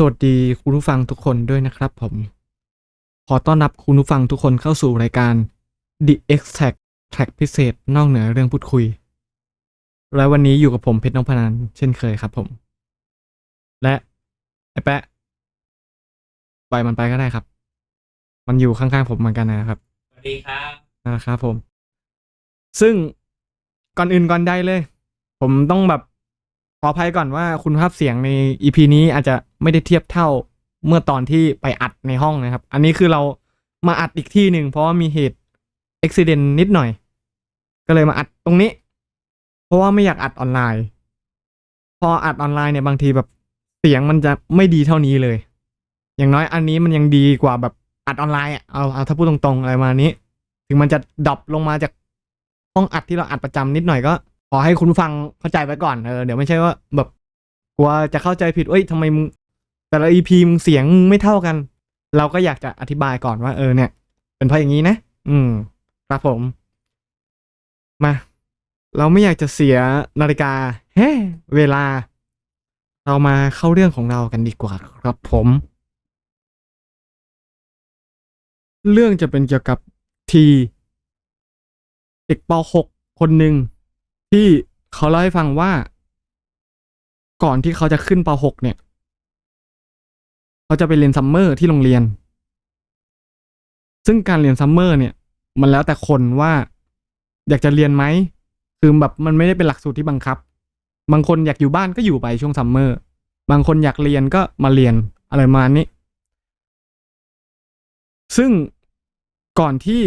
สวัสดีคุณผู้ฟังทุกคนด้วยนะครับผม ขอต้อนรับคุณผู้ฟังทุกคนเข้าสู่รายการ The Extract Track พิเศษนอกเหนือเรื่องพูดคุย และวันนี้อยู่กับผมเพชรนพนันเช่นเคยครับผม และไอ้แปะปล่อยมันไปก็ได้ครับ มันอยู่ข้างๆผมเหมือนกันนะครับสวัสดีครับนะครับผม ซึ่งก่อนอื่นก่อนใดเลย ผมต้องแบบ ขออภัยก่อนว่าคุณภาพเสียงใน EP นี้อาจจะไม่ได้เทียบเท่าเมื่อตอนที่ไปอัดในห้องนะครับ อันนี้คือเรามาอัดอีกที่หนึ่งเพราะว่ามีเหตุอุบิเหตุนิดหน่อย ก็เลยมาอัดตรงนี้ เพราะว่าไม่อยากอัดออนไลน์ พออัดออนไลน์เนี่ยบางทีแบบเสียงมันจะไม่ดีเท่านี้เลย อย่างน้อยอันนี้มันยังดีกว่าแบบอัดออนไลน์อะเอาเอาถ้าพูดตรงๆอะไรมานี้ ถึงมันจะดรอปลงมาจากห้องอัดที่เราอัดประจำนิดหน่อยก็ ขอให้คุณฟังเข้าใจไว้ก่อนเออเดี๋ยวไม่ใช่ว่าแบบกลัวจะเข้าใจผิดเอ้ยทำไมมึงแต่ละ EP มึงเสียงไม่เท่ากัน เราก็อยากจะอธิบายก่อนว่า เออเนี่ย เป็นเพราะอย่างนี้นะ อืม ครับผม มา เราไม่อยากจะเสียนาฬิกาเฮ้เวลา เรามาเข้าเรื่องของเรากันดีกว่าครับผม เรื่องจะเป็นเกี่ยวกับทีเด็กป .6 คนหนึ่ง ที่เขาเล่าให้ฟังว่า ก่อนที่เขาจะขึ้นป .6 เนี่ย เขาจะไปเรียนซัมเมอร์ที่โรงเรียน ซึ่งการเรียนซัมเมอร์เนี่ย มันแล้วแต่คนว่าอยากจะเรียนไหม คือแบบมันไม่ได้เป็นหลักสูตรที่บังคับ บางคนอยากอยู่บ้านก็อยู่ไปช่วงซัมเมอร์ บางคนอยากเรียนก็มาเรียนอะไรมาณนี้ ซึ่งก่อนที่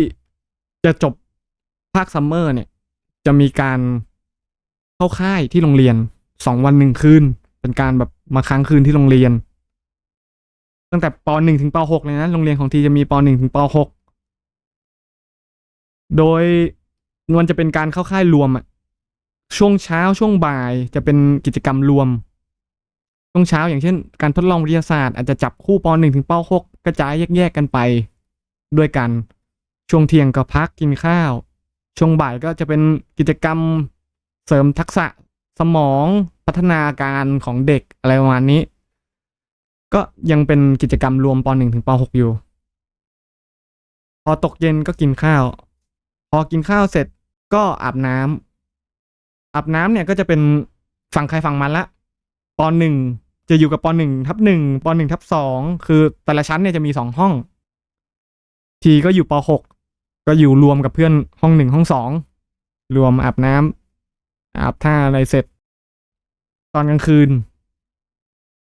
จะจบภาคซัมเมอร์เนี่ย จะมีการ เข้าค่ายที่โรงเรียนสองวันหนึ่งคืน เป็นการแบบมาค้างคืนที่โรงเรียน ตั้งแต่ปหนึ่งถึงปหกเลยนะโรงเรียนของทีจะมีปหนึ่งถึงปหกโดยมันจะเป็นการเข้าค่ายรวมอะช่วงเช้าช่วงบ่ายจะเป็นกิจกรรมรวม ช่วงเช้าอย่างเช่น การทดลองวิทยาศาสตร์อาจจะจับคู่ปหนึ่งถึงปหกกระจายแยกๆกันไปด้วยกัน ช่วงเที่ยงก็พักกินข้าว ช่วงบ่ายก็จะเป็นกิจกรรม เสริมทักษะสมองพัฒนาการของเด็กอะไรประมาณนี้ ก็ยังเป็นกิจกรรมรวมป .1 ถึงป .6 อยู่ พอตกเย็นก็กินข้าว พอกินข้าวเสร็จก็อาบน้ำอาบน้ำเนี่ยก็จะเป็นฝั่งใครฝั่งมันละป .1 จะอยู่กับป .1 ทับ1ป .1 ทับ2คือแต่ละชั้นเนี่ยจะมีสองห้อง ทีก็อยู่ป .6 ก็อยู่รวมกับเพื่อนห้องหนึ่งห้องสองรวมอาบน้ำ อาบท่าอะไรเสร็จ ตอนกลางคืน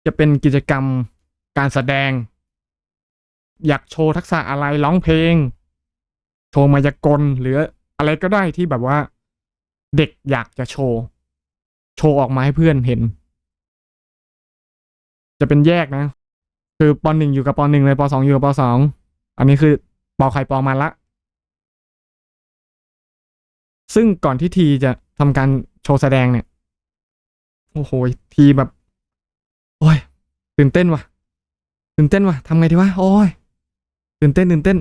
จะเป็นกิจกรรมการแสดง อยากโชว์ทักษะอะไรร้องเพลง โชว์มายากลหรืออะไรก็ได้ที่แบบว่า เด็กอยากจะโชว์ โชว์ออกมาให้เพื่อนเห็น จะเป็นแยกนะ คือปหนึ่งอยู่กับปหนึ่งเลยปสองอยู่กับปสองอันนี้คือปใครปมันละซึ่งก่อนที่ทีจะทำการ ว์แสดงเนี่ย โอ้โห ทีแบบ โอ้ย ตื่นเต้นว่ะ ตื่นเต้นว่ะทำไงดีวะ โอ้ย ตื่นเต้น ตื่นเต้น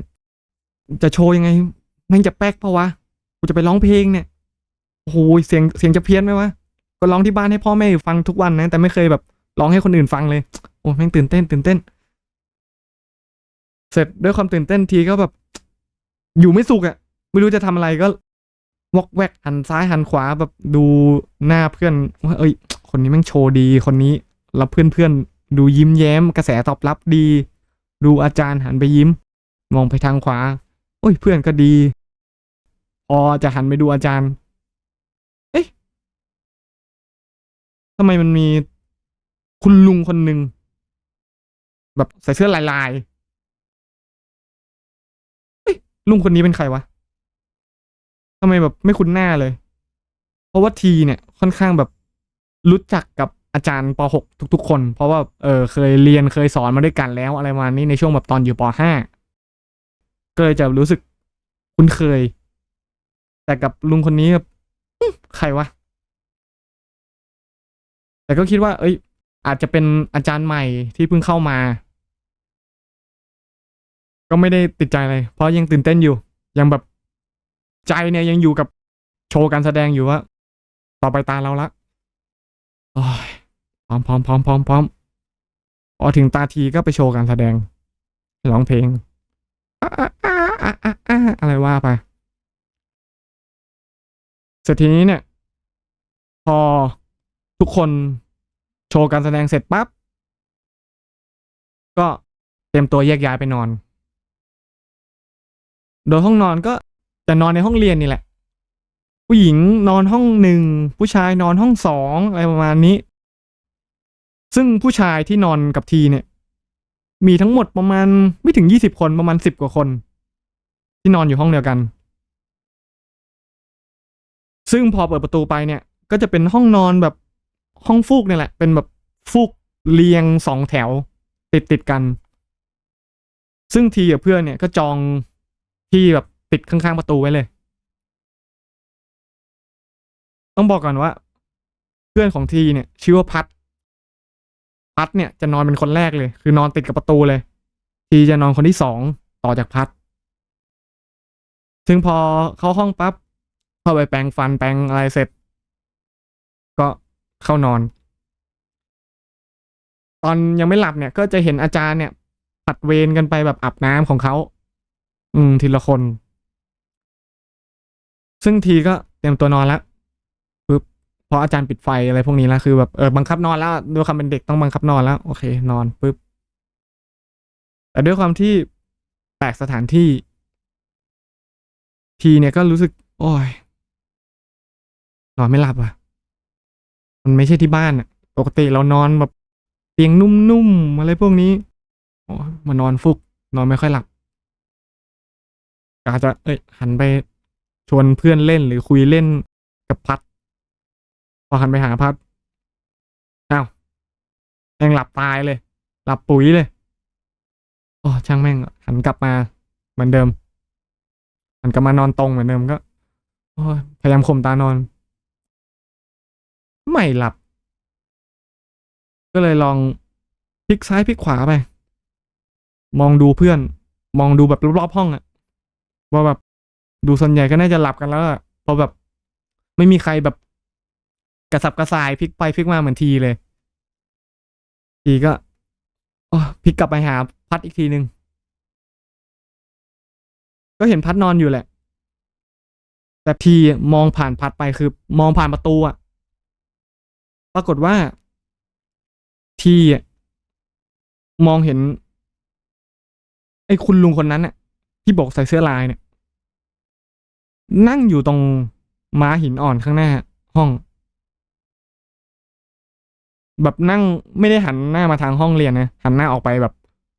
จะโชว์ยังไงแม่งจะแป๊กเปะวะ กูจะไปร้องเพลงเนี่ย โอ้โห เสียง เสียงจะเพี้ยนไหมวะ ก็ร้องที่บ้านให้พ่อแม่ฟังทุกวันนะ แต่ไม่เคยแบบร้องให้คนอื่นฟังเลย โอ้แม่งตื่นเต้น ตื่นเต้น เสร็จด้วยความตื่นเต้นทีก็แบบ อยู่ไม่สุขอะ่ะไม่รู้จะทำอะไรก็ วอกแวกหันซ้ายหันขวาแบบดูหน้าเพื่อนว่าเอ้ย คนนี้แม่งโชว์ดีคนนี้แล้วเพื่อนเพื่อนดูยิ้มแย้ม กระแสตอบรับดี ดูอาจารย์หันไปยิ้ม มองไปทางขวา โอ้ยเพื่อนก็ดีพอจะหันไปดูอาจารย์ เอ๊ะทำไมมันมีคุณลุงคนหนึ่งแบบใส่เสื้อลายลายๆเอ้ยลุงคนนี้เป็นใครวะ ทำไมแบบไม่คุ้นหน้าเลย เพราะว่าทีเนี่ยค่อนข้างแบบรู้จักกับอาจารย์ป .6 ทุก ๆ คน เพราะว่าเออเคยเรียนเคยสอนมาด้วยกันแล้วอะไรประมาณนี้ในช่วงแบบตอนอยู่ป .5 ก็เลยจะรู้สึกคุ้นเคย แต่กับลุงคนนี้แบบใครวะ แต่ก็คิดว่า เอ้ย อาจจะเป็นอาจารย์ใหม่ที่เพิ่งเข้ามา ก็ไม่ได้ติดใจอะไรเพราะยังตื่นเต้นอยู่ ยังแบบ ใจเนี่ยยังอยู่กับโชว์การแสดงอยู่ว่าต่อไปตาเราละโอ้ยพร้อมพร้อมพร้อมพร้อมพร้อมพอถึงตาทีก็ไปโชว์การแสดงร้องเพลงอะอะอะอะอะอะอะไรว่าไปเสร็จทีนี้เนี่ย พอทุกคนโชว์การแสดงเสร็จปั๊บก็เตรียมตัวแยกย้ายไปนอน โดยห้องนอนก็ จะนอนในห้องเรียนนี่แหละ ผู้หญิงนอนห้องหนึ่งผู้ชายนอนห้องสองอะไรประมาณนี้ ซึ่งผู้ชายที่นอนกับทีเนี่ย มีทั้งหมดประมาณไม่ถึงยี่สิบคนประมาณสิบกว่าคน ที่นอนอยู่ห้องเดียวกัน ซึ่งพอเปิดประตูไปเนี่ย ก็จะเป็นห้องนอนแบบห้องฟูกเนี่ยแหละ เป็นแบบฟูกเรียงสองแถว ติดติดกัน ซึ่งทีกับเพื่อนเนี่ยก็จองที่แบบ ติดข้างๆประตูไว้เลย ต้องบอกก่อนว่า เพื่อนของทีเนี่ย ชื่อว่าพัด พัดเนี่ยจะนอนเป็นคนแรกเลย คือนอนติดกับประตูเลย ทีจะนอนคนที่สองต่อจากพัด ซึ่งพอเข้าห้องปั๊บเข้าไปแปรงฟันแปรงอะไรเสร็จ ก็เข้านอน ตอนยังไม่หลับเนี่ย ก็จะเห็นอาจารย์เนี่ยผัดเวรกันไปแบบอาบน้ำของเขา อืม ทีละคน ซึ่งทีก็เตรียมตัวนอนแล้วปึ๊บพออาจารย์ปิดไฟอะไรพวกนี้แล้วคือแบบเออบังคับนอนแล้วด้วยความเป็นเด็กต้องบังคับนอนแล้ว โอเค นอนปึ๊บแต่ด้วยความที่แปลกสถานที่ ทีเนี่ยก็รู้สึก โอ้ย นอนไม่หลับอะ มันไม่ใช่ที่บ้านอะ ปกติเรานอนแบบเตียงนุ่มๆอะไรพวกนี้โอ้มานอนฟุก นอนไม่ค่อยหลับอาจจะเอ้ยหันไป ชวนเพื่อนเล่นหรือคุยเล่นกับพัด พอหันไปหาพัดอ้าวยังหลับตายเลย หลับปุ๋ยเลยโอ้ช่างแม่งหันกลับมาเหมือนเดิม หันกลับมานอนตรงเหมือนเดิมก็โอ้พยายามข่มตานอน ไม่หลับ ก็เลยลองพลิกซ้ายพลิกขวาไป มองดูเพื่อน มองดูแบบรอบๆห้องอะว่าแบบ ดูส่วนใหญ่ก็น่าจะหลับกันแล้วอะเพราะแบบไม่มีใครแบบกระสับกระส่ายพลิกไปพลิกมาเหมือนทีเลย ทีก็พลิกกลับไปหาพัดอีกทีหนึ่งก็เห็นพัดนอนอยู่แหละ แต่ทีมองผ่านพัดไปคือ มองผ่านประตูอะปรากฏว่า ทีมองเห็น ไอ้คุณลุงคนนั้นน่ะที่บอกใส่เสื้อลายเนี่ย นั่งอยู่ตรงม้าหินอ่อนข้างหน้า ห้อง แบบนั่งไม่ได้หันหน้ามาทางห้องเรียนนะหันหน้าออกไปแบบ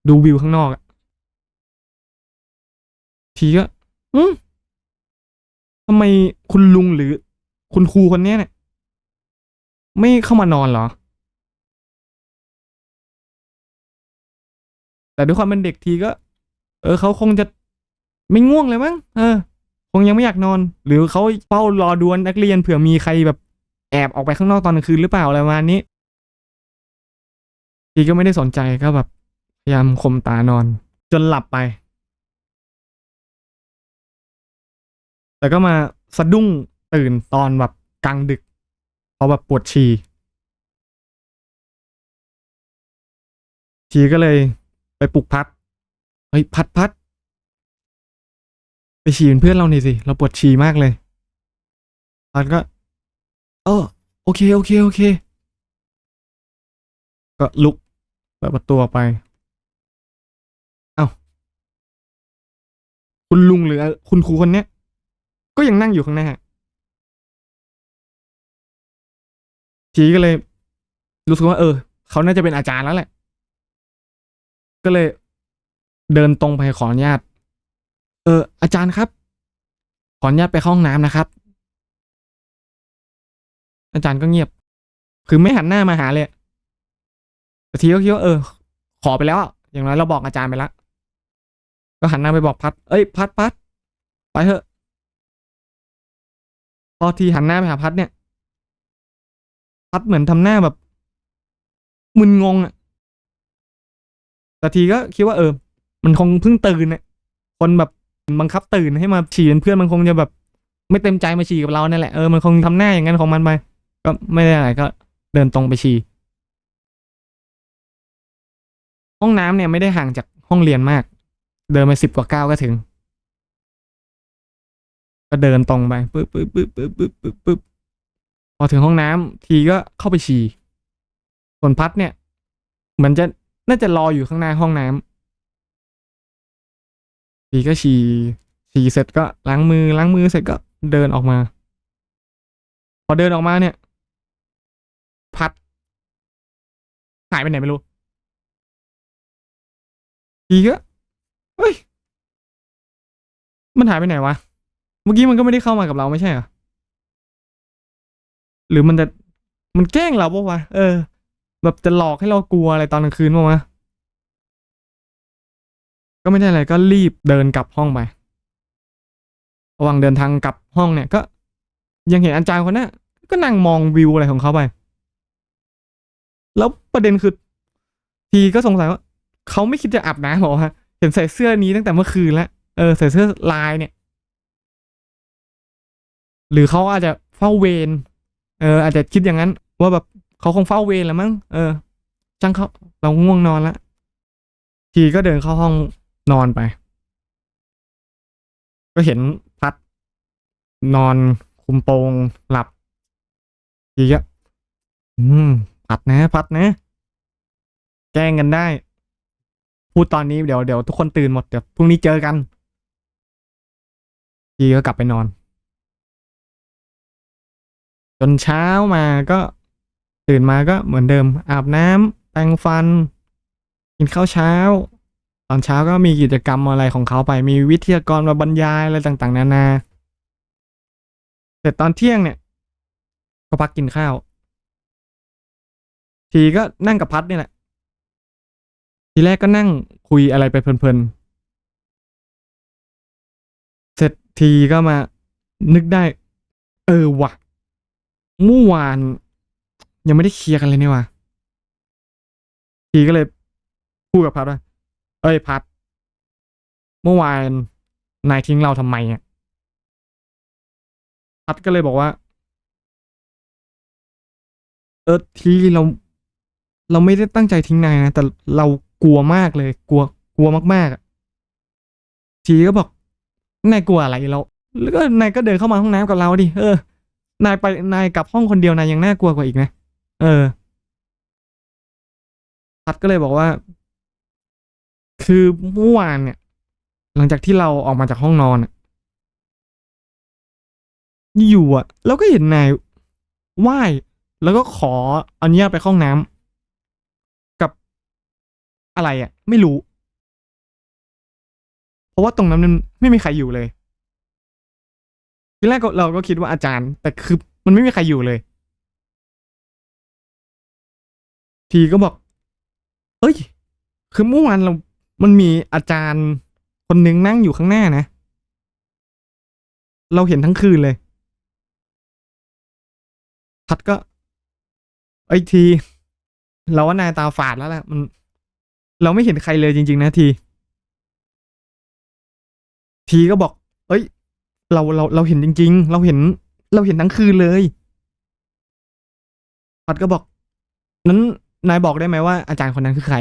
ดูวิวข้างนอกทีก็อืมทำไมคุณลุงหรือ คุณครูคนเนี้ยเนี่ยไม่เข้ามานอนเหรอ แต่ด้วยความเป็นเด็กทีก็ เออเขาคงจะไม่ง่วงเลยมั้งเออ คงยังไม่อยากนอน หรือเขาเฝ้ารอดวนนักเรียนเผื่อมีใครแบบแอบออกไปข้างนอกตอนกลางคืนหรือเปล่าอะไรประมาณนี้ทีก็ไม่ได้สนใจก็แบบพยายามข่มตานอน จนหลับไป แต่ก็มาสะดุ้งตื่นตอนแบบกลางดึกเพราะแบบปวดฉี่ทีก็เลยไปปลุกพัด เฮ้ยพัดพัด ฉี่เป็นเพื่อนเราหน่อยสิ เราปวดฉี่มากเลยพัดก็ เออโอเค โอเค โอเค ก็ลุกเปิดประตูออกไป เอ้า คุณลุงหรือ คุณครูคนเนี้ย ก็ยังนั่งอยู่ข้างหน้าทีก็เลย รู้สึกว่า เออ เขาน่าจะเป็นอาจารย์แล้วแหละ ก็เลย เดินตรงไปขออนุญาต อออาจารย์ครับ ขออนุญาตไปห้องน้ำนะครับ อาจารย์ก็เงียบ คือไม่หันหน้ามาหาเลยแต่ทีก็คิดว่าเออ ขอไปแล้ว อย่างน้อยเราบอกอาจารย์ไปแล้วก็หันหน้าไปบอกพัด เอ้ย พัดพัดไปเถอะ พอทีหันหน้าไปหาพัดเนี่ย พัดเหมือนทำหน้าแบบ มึนงงอะแต่ทีก็คิดว่าเออ มันคงเพิ่งตื่นเนี่ยคนแบบ บังคับตื่นให้มาฉี่เป็นเพื่อนมันคงจะแบบ ไม่เต็มใจมาฉี่กับเราเนั่นแหละเออมันคงทำหน้าอย่างนั้นของมันไปก็ไม่ได้อะไรก็เดินตรงไปฉี่ห้องน้ำเนี่ยไม่ได้ห่างจากห้องเรียนมาก เดินไปสิบกว่าก้าวก็ถึง ก็เดินตรงไปปึ๊บปึ๊บปึ๊บปึ๊บปึ๊บปึ๊บปึ๊บพอถึงห้องน้ำทีก็เข้าไปฉี่ส่วนพัดเนี่ย เหมือนจะน่าจะรออยู่ข้างหน้าห้องน้ำ ทีก็ฉี่ฉี่เสร็จก็ล้างมือล้างมือเสร็จก็เดินออกมา พอเดินออกมาเนี่ย พัดหายไปไหนไม่รู้ทีก็เฮ้ย มันหายไปไหนวะ เมื่อกี้มันก็ไม่ได้เข้ามากับเราไม่ใช่เหรอหรือมันจะมันแกล้งเราปะวะเออ แบบจะหลอกให้เรากลัวอะไรตอนกลางคืนปะวะ ไม่ได้อะไรก็รีบเดินกลับห้องไประหว่างเดินทางกลับห้องเนี่ยก็ ยังเห็นอาจารย์คนนั้นก็นั่งมองวิวอะไรของเขาไป แล้วประเด็นคือทีก็สงสัยว่าเขาไม่คิดจะอาบน้ำหรอฮะเห็นใส่เสื้อนี้ตั้งแต่เมื่อคืนแล้วเออใส่เสื้อลายเนี่ย หรือเขาอาจจะเฝ้าเวรเออ อาจจะคิดอย่างนั้น ว่าแบบเขาคงเฝ้าเวรแล้วมั้งเออจังเขาเราง่วงนอนแล้วทีก็เดินเข้าห้อง นอนไป ก็เห็นพัด นอนคุมโปงหลับทีก็อืม พัดนะ พัดนะ แกล้งกันได้ พูดตอนนี้เดี๋ยวเดี๋ยวทุกคนตื่นหมดเดี๋ยวพรุ่งนี้เจอกัน ทีก็กลับไปนอน จนเช้ามาก็ตื่นมาก็เหมือนเดิม อาบน้ำแปรงฟัน กินข้าวเช้า ตอนเช้าก็มีกิจกรรมอะไรของเขาไปมีวิทยากรมาบรรยายอะไรต่างๆ นานาเสร็จตอนเที่ยงเนี่ย ก็พักกินข้าว ทีก็นั่งกับพัดนี่แหละ ทีแรกก็นั่งคุยอะไรไปเพลินๆ เสร็จทีก็มานึกได้ เออวะเมื่อวาน ยังไม่ได้เคลียร์กันเลยนี่ว่ะทีก็เลยพูดกับพัดว่า เอ้ยพัด เมื่อวานนายทิ้งเราทำไมอะพัดก็เลยบอกว่า เออทีเรา เราไม่ได้ตั้งใจทิ้งนายนะแต่เรากลัวมากเลย กลัว กลัวมากๆอะทีก็บอกนายกลัวอะไรเราแล้วก็นายก็เดินเข้ามาห้องน้ำกับเราดิเออนายไปนายกลับห้องคนเดียวนายยังน่ากลัวกว่าอีกนะเออพัดก็เลยบอกว่า คือเมื่อวานเนี่ย หลังจากที่เราออกมาจากห้องนอนอะอยู่อะเราก็เห็นนายไหว้แล้วก็ขออนุญาตไปข้าห้องน้ำกับอะไรอะไม่รู้ เพราะว่าตรงนั้นมันไม่มีใครอยู่เลย ทีแรกก็เราก็คิดว่าอาจารย์ แต่คือมันไม่มีใครอยู่เลย ทีก็บอก เอ้ย คือเมื่อวานเรา มันมีอาจารย์คนหนึ่งนั่งอยู่ข้างหน้านะ เราเห็นทั้งคืนเลย พัดก็ ไอ้ที เราว่านายตาฝาดแล้วแหละมัน เราไม่เห็นใครเลยจริง ๆ นะที ทีก็บอก เอ้ย เราเราเราเห็นจริง ๆ เราเห็น เราเห็นทั้งคืนเลยพัดก็บอก นั้นนายบอกได้ไหมว่าอาจารย์คนนั้นคือใคร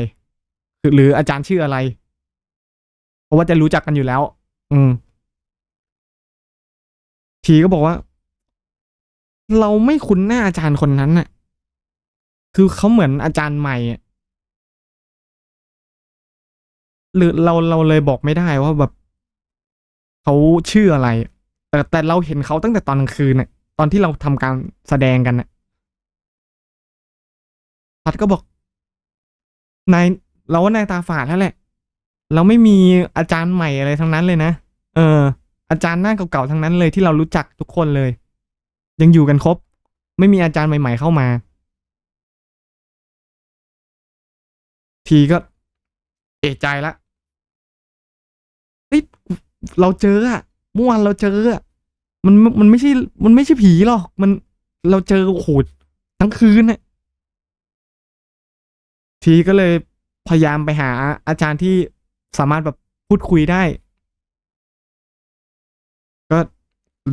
หรืออาจารย์ชื่ออะไร เพราะว่าจะรู้จักกันอยู่แล้ว อืม ทีก็บอกว่า เราไม่คุ้นหน้าอาจารย์คนนั้นน่ะ คือเขาเหมือนอาจารย์ใหม่หรือเราเราเลยบอกไม่ได้ว่าแบบเขาชื่ออะไร แต่แต่เราเห็นเขาตั้งแต่ตอนกลางคืนน่ะ ตอนที่เราทำการแสดงกันน่ะพัดก็บอกนาย เราว่านายตาฝาดแล้วแหละ เราไม่มีอาจารย์ใหม่อะไรทั้งนั้นเลยนะ เออ อาจารย์หน้าเก่าๆทั้งนั้นเลยที่เรารู้จักทุกคนเลย ยังอยู่กันครบ ไม่มีอาจารย์ใหม่ ๆเข้ามา ทีก็ เอะใจละเฮ้ยเราเจออะเมื่อวานเราเจออะมันมันไม่ใช่ มันไม่ใช่ผีหรอก มันเราเจอโอ้โหทั้งคืนน่ะทีก็เลย พยายามไปหาอาจารย์ที่สามารถแบบพูดคุยได้ ก็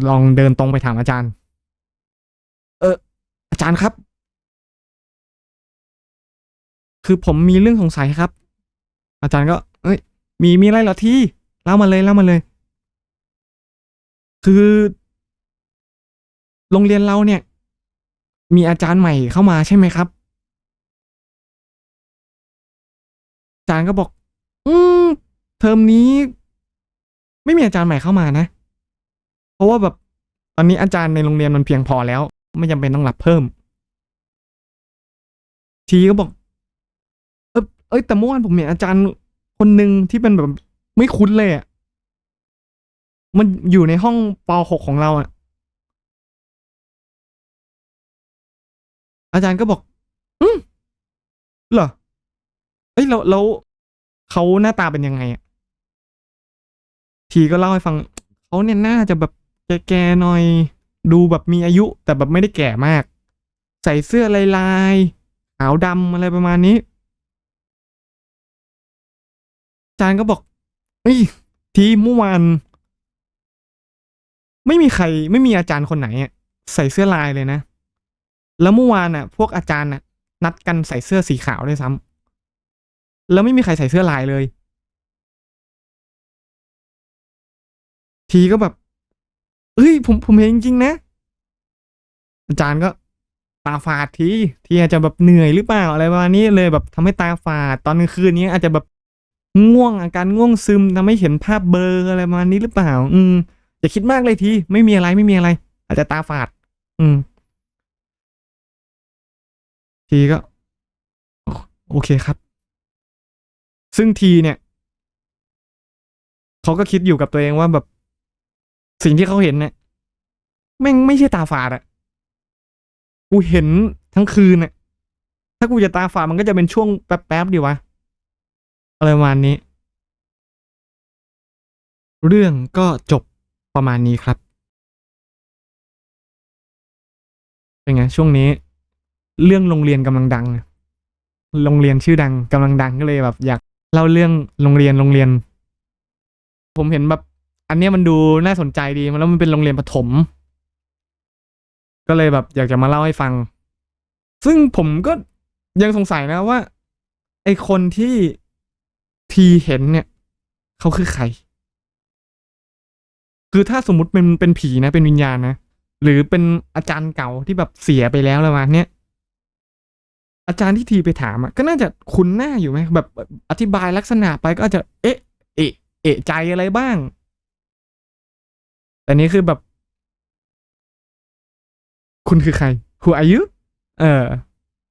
ลองเดินตรงไปถามอาจารย์ เออ อาจารย์ครับ คือผมมีเรื่องสงสัยครับ อาจารย์ก็ เอ้ย มีมีอะไรเหรอที่เล่ามาเลยเล่ามาเลย คือ โรงเรียนเราเนี่ย มีอาจารย์ใหม่เข้ามาใช่ไหมครับ จารย์ก็บอก อืมเทอมนี้ ไม่มีอาจารย์ใหม่เข้ามานะ เพราะว่าแบบตอนนี้อาจารย์ในโรงเรียนมันเพียงพอแล้ว ไม่จำเป็นต้องรับเพิ่ม ทีก็บอก เอยเอ้ยแต่เมื่อวานผมเห็นอาจารย์คนหนึ่งที่เป็นแบบไม่คุ้นเลยอะมันอยู่ในห้องป .6 ของเราอะอาจารย์ก็บอก อืมเหรอ เอ้ยแล้วแล้วเขาหน้าตาเป็นยังไงอะทีก็เล่าให้ฟังเขาเนี่ยน่าจะแบบแก่ๆหน่อย ดูแบบมีอายุแต่แบบไม่ได้แก่มาก ใส่เสื้อลายลายๆขาวดำอะไรประมาณนี้อาจารย์ก็บอกเฮ้ยทีเมื่อวานไม่มีใครไม่มีอาจารย์คนไหนอะใส่เสื้อลายเลยนะ แล้วเมื่อวานอะ พวกอาจารย์น่ะ นัดกันใส่เสื้อสีขาวด้วยซ้ำ แล้วไม่มีใครใส่เสื้อลายเลย ทีก็แบบเฮ้ยผมผมเห็นจริงๆนะ อาจารย์ก็ตาฝาดทีทีอาจจะแบบเหนื่อยหรือเปล่าอะไรประมาณนี้เลยแบบทำให้ตาฝาดตอนกลางคืนนี้อาจจะแบบง่วงอาการง่วงซึมทำให้เห็นภาพเบลออะไรประมาณนี้หรือเปล่า อืมอย่าคิดมากเลยทีไม่มีอะไรไม่มีอะไร อาจจะตาฝาด อืม ทีก็ โอเคครับ ซึ่งทีเนี่ยเขาก็คิดอยู่กับตัวเองว่าแบบ สิ่งที่เขาเห็นเนี่ยแม่งไม่ใช่ตาฝาดอะกูเห็นทั้งคืนอะถ้ากูจะตาฝาดมันก็จะเป็นช่วงแป๊บๆดีวะอะไรประมาณนี้ เรื่องก็จบประมาณนี้ครับเป็นไงช่วงนี้ เรื่องโรงเรียนกำลังดังโรงเรียนชื่อดังกำลังดังก็เลยแบบอยาก เล่าเรื่องโรงเรียนโรงเรียน ผมเห็นแบบ อันเนี้ยมันดูน่าสนใจดีแล้วมันเป็นโรงเรียนประถม ก็เลยแบบ อยากจะมาเล่าให้ฟัง ซึ่งผมก็ยังสงสัยนะว่า ไอคนที่ทีเห็นเนี่ย เขาคือใคร คือถ้าสมมติเป็นเป็นผีนะเป็นวิญญาณนะ หรือเป็นอาจารย์เก่าที่แบบเสียไปแล้วอะไรมาเนี้ย อาจารย์ที่ทีไปถามอะก็น่าจะคุ้นหน้าอยู่ไหมแบบอธิบายลักษณะไปก็อาจจะ เอ๊ะ เอะเอะใจอะไรบ้าง แต่นี้คือแบบ คุณคือใคร Who are you เออ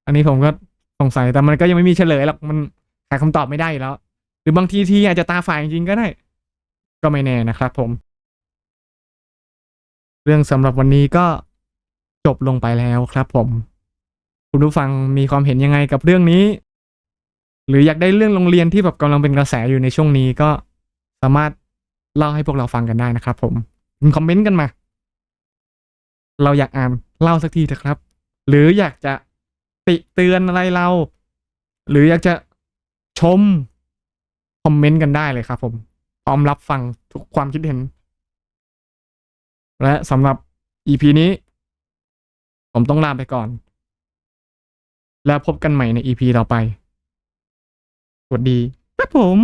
อันนี้ผมก็สงสัยแต่มันก็ยังไม่มีเฉลยหรอกมันหาคำตอบไม่ได้แล้ว หรือบางทีทีอาจจะตาฝ่ายจริงก็ได้ ก็ไม่แน่นะครับผม เรื่องสำหรับวันนี้ก็จบลงไปแล้วครับผม คุณผู้ฟังมีความเห็นยังไงกับเรื่องนี้ หรืออยากได้เรื่องโรงเรียนที่แบบกำลังเป็นกระแสอยู่ในช่วงนี้ก็สามารถเล่าให้พวกเราฟังกันได้นะครับ ผมคอมเมนต์กันมา เราอยากอ่านเล่าสักทีเถอะครับ หรืออยากจะติเตือนอะไรเรา หรืออยากจะชมคอมเมนต์กันได้เลยครับ ผมพร้อมรับฟังทุกความคิดเห็น และสำหรับ EP นี้ ผมต้องลาไปก่อน แล้วพบกันใหม่ใน EP ต่อไป สวัสดีครับผม